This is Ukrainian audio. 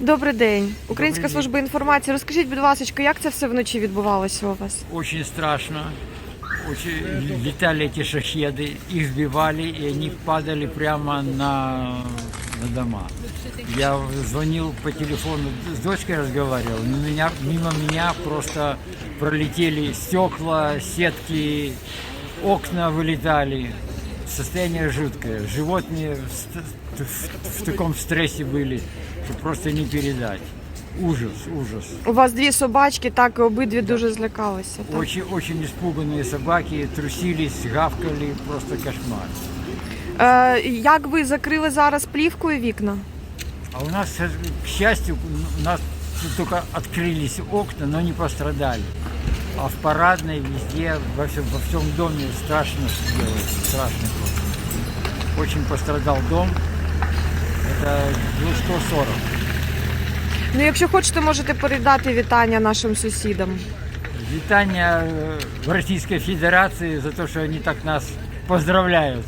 Добрий день, Українська Добрий день. служба інформації. Розкажіть, будь ласка, як це все вночі відбувалося у вас? Очень страшно. Очень летали эти шахеды, их сбивали, и они падали прямо на, на дома. Я звонил по телефону, с дочкой разговаривал, но меня, мимо меня просто пролетели стекла, сетки, окна вылетали. Состояние жуткое. Животные в, ст- в- в таком стрессе были, что просто не передать. Ужас, ужас. У вас дві собачки, так і обидві дуже злякалися. Так? Очень, очень испуганные собаки трусились, гавкали, просто кошмар. Е, як ви закрили зараз плівкою вікна? А у нас, к счастью, у нас только открылись окна, но не пострадали. А в парадной везде, во всем, во всем доме страшно делать, страшно просто. Очень пострадал дом. Это ну, 140. Ну, якщо хочете, можете передати вітання нашим сусідам. Вітання в Російській Федерації за те, що вони так нас поздравляют.